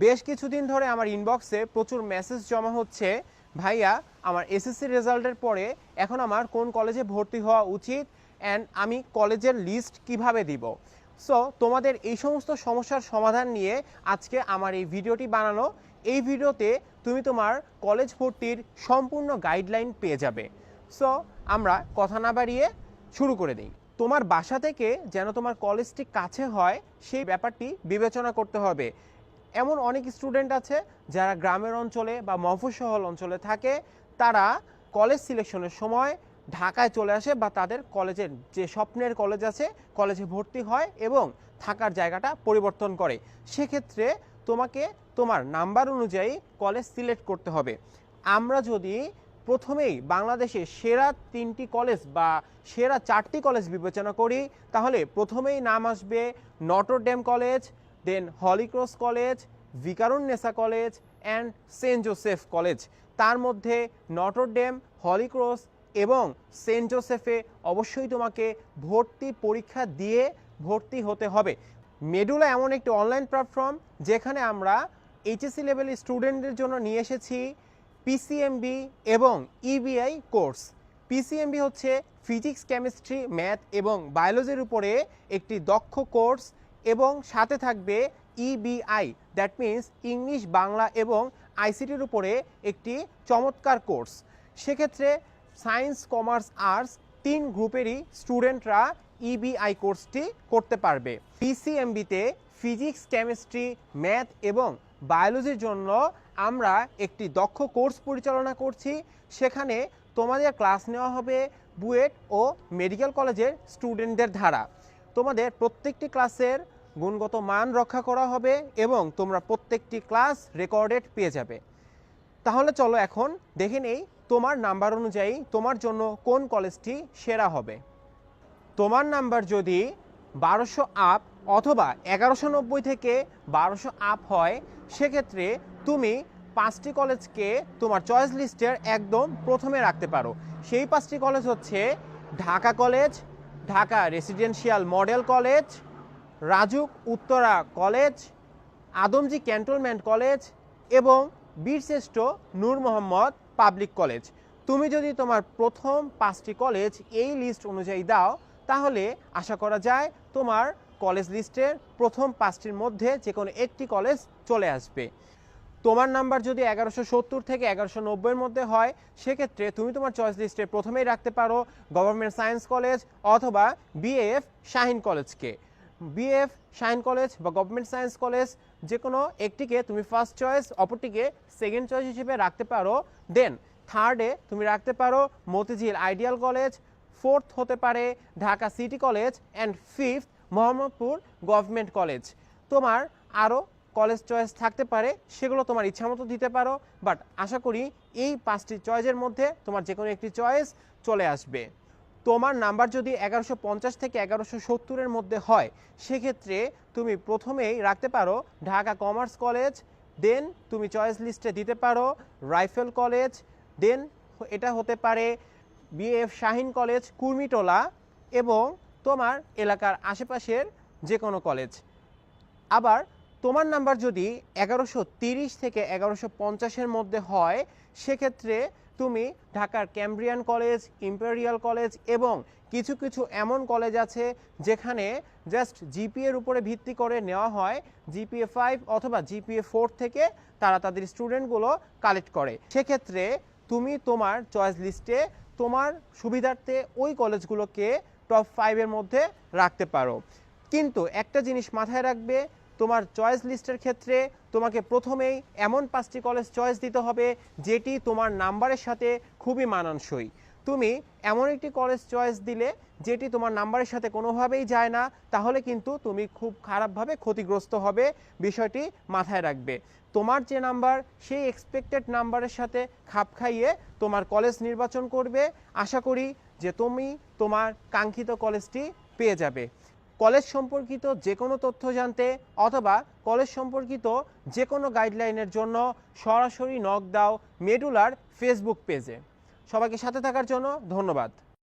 বেশ কিছুদিন ধরে আমার ইনবক্সে প্রচুর মেসেজ জমা হচ্ছে, ভাইয়া, আমার এসএসসি রেজাল্টের পরে এখন আমার কোন কলেজে ভর্তি হওয়া উচিত অ্যান্ড আমি কলেজের লিস্ট কীভাবে দিব? সো তোমাদের এই সমস্ত সমস্যার সমাধান নিয়ে আজকে আমার এই ভিডিওটি বানানো। এই ভিডিওতে তুমি তোমার কলেজ ভর্তির সম্পূর্ণ গাইডলাইন পেয়ে যাবে। সো আমরা কথা না বাড়িয়ে শুরু করে দিই। তোমার বাসা থেকে যেন তোমার কলেজটি কাছে হয়, সেই ব্যাপারটি বিবেচনা করতে হবে। এমন অনেক স্টুডেন্ট আছে যারা গ্রামের অঞ্চলে বা মফস্বল অঞ্চলে থাকে, তারা কলেজ সিলেকশনের সময় ঢাকায় চলে আসে বা তাদের কলেজের যে স্বপ্নের কলেজ আছে কলেজে ভর্তি হয় এবং থাকার জায়গাটা পরিবর্তন করে। সেক্ষেত্রে তোমাকে তোমার নাম্বার অনুযায়ী কলেজ সিলেক্ট করতে হবে। আমরা যদি প্রথমেই বাংলাদেশে সেরা তিনটি কলেজ বা সেরা চারটি কলেজ বিবেচনা করি, তাহলে প্রথমেই নাম আসবে Notre Dame college then Holy Cross college Viqarunnisa college and Saint Joseph college তার মধ্যে নটরডেম হলিক্রস এবং সেন্ট জোসেফে অবশ্যই তোমাকে ভর্তি পরীক্ষা দিয়ে ভর্তি হতে হবে। মেডুলা এমন একটি অনলাইন প্ল্যাটফর্ম যেখানে আমরা এইচএসসি লেভেলের স্টুডেন্টদের জন্য নিয়ে এসেছি পিসিএমবি এবং ইবিআই কোর্স পিসিএমবি হচ্ছে ফিজিক্স কেমিস্ট্রি ম্যাথ এবং বায়োলজির উপরে একটি দক্ষ কোর্স এবং সাথে থাকবে EBI that means English Bangla এবং আইসিটির উপরে একটি চমৎকার কোর্স। সেক্ষেত্রে সায়েন্স, কমার্স, আর্টস তিন গ্রুপেরই স্টুডেন্টরা ইবিআই কোর্সটি করতে পারবে। পিসিএমবিতে ফিজিক্স, কেমিস্ট্রি, ম্যাথ এবং বায়োলজির জন্য আমরা একটি দক্ষ কোর্স পরিচালনা করছি। সেখানে তোমাদের ক্লাস নেওয়া হবে বুয়েট ও মেডিকেল কলেজের স্টুডেন্টদের ধারা তোমাদের প্রত্যেকটি ক্লাসের গুণগত মান রক্ষা করা হবে এবং তোমরা প্রত্যেকটি ক্লাস রেকর্ডেড পেয়ে যাবে। তাহলে চলো এখন দেখে নেই তোমার নাম্বার অনুযায়ী তোমার জন্য কোন কলেজটি সেরা হবে। তোমার নাম্বার যদি বারোশো আপ অথবা এগারোশো নব্বই থেকে বারোশো আপ হয়, সেক্ষেত্রে তুমি পাঁচটি কলেজকে তোমার চয়েস লিস্টের একদম প্রথমে রাখতে পারো। সেই পাঁচটি কলেজ হচ্ছে Dhaka college, Dhaka residential model college Rajuk Uttara college, Adamjee cantonment college এবং বীরশ্রেষ্ঠ নূর মোহাম্মদ পাবলিক কলেজ। তুমি যদি তোমার প্রথম পাঁচটি কলেজ এই লিস্ট অনুযায়ী দাও, তাহলে আশা করা যায় তোমার কলেজ লিস্টের প্রথম পাঁচটির মধ্যে যে কোনো একটি কলেজ চলে আসবে। তোমার নাম্বার যদি এগারোশো সত্তর থেকে এগারোশো নব্বইয়ের মধ্যে হয়, সেক্ষেত্রে তুমি তোমার চয়েস লিস্টে প্রথমেই রাখতে পারো গভর্নমেন্ট সায়েন্স কলেজ অথবা বিএএফ শাহিন কলেজকে। বিএফ শাহিন কলেজ বা গভর্নমেন্ট সায়েন্স কলেজ যে কোনো একটিকে তুমি ফার্স্ট চয়েস অপরটিকে সেকেন্ড চয়েস হিসেবে রাখতে পারো। দেন থার্ডে তুমি রাখতে পারো মতিঝিল আইডিয়াল কলেজ ফোর্থ হতে পারে Dhaka city college and fifth Mohammadpur government college তোমার আরও কলেজ চয়েস থাকতে পারে, সেগুলো তোমার ইচ্ছা মতো দিতে পারো বাট আশা করি এই পাঁচটি চয়েসের মধ্যে তোমার যে কোনো একটি চয়েস চলে আসবে। তোমার নাম্বার যদি এগারোশো পঞ্চাশ থেকে এগারোশো সত্তরের মধ্যে হয়, সেক্ষেত্রে তুমি প্রথমেই রাখতে পারো ঢাকা কমার্স কলেজ, দেন তুমি চয়েস লিস্টে দিতে পারো রাইফেল কলেজ, দেন এটা হতে পারে বিএফ শাহিন কলেজ, কুর্মিটোলা এবং তোমার এলাকার আশেপাশের যে কোনো কলেজ। আবার তোমার নাম্বার যদি এগারোশো তিরিশ থেকে এগারোশো পঞ্চাশের মধ্যে হয়, সেক্ষেত্রে তুমি ঢাকার ক্যাম্ব্রিয়ান কলেজ ইম্পেরিয়াল কলেজ এবং কিছু কিছু এমন কলেজ আছে যেখানে জাস্ট জিপিএর উপরে ভিত্তি করে নেওয়া হয় জিপিএ ফাইভ অথবা জিপিএ ফোর থেকে তারা তাদের স্টুডেন্টগুলো কালেক্ট করে। সেক্ষেত্রে তুমি তোমার চয়েস লিস্টে তোমার সুবিধার্থে ওই কলেজগুলোকে টপ ফাইভের মধ্যে রাখতে পারো। কিন্তু একটা জিনিস মাথায় রাখবে তোমার চয়েস লিস্টের ক্ষেত্রে তোমাকে প্রথমেই এমন পাঁচটি কলেজ চয়েস দিতে হবে, যেটি তোমার নাম্বারের সাথে খুবই মানানসই। তুমি এমন একটি কলেজ চয়েস দিলে, যেটি তোমার নাম্বারের সাথে কোনোভাবেই যায় না, তাহলে কিন্তু তুমি খুব খারাপভাবে ক্ষতিগ্রস্ত হবে, বিষয়টি মাথায় রাখবে। তোমার যে নাম্বার সেই এক্সপেক্টেড নাম্বারের সাথে খাপ খাইয়ে তোমার কলেজ নির্বাচন করবে। আশা করি যে তুমি তোমার কাঙ্ক্ষিত কলেজটি পেয়ে যাবে। কলেজ সম্পর্কিত যে কোনো তথ্য জানতে অথবা কলেজ সম্পর্কিত যে কোনো গাইডলাইনের জন্য সরাসরি নক দাও মেডুলার ফেসবুক পেজে। সবাইকে সাথে থাকার জন্য ধন্যবাদ।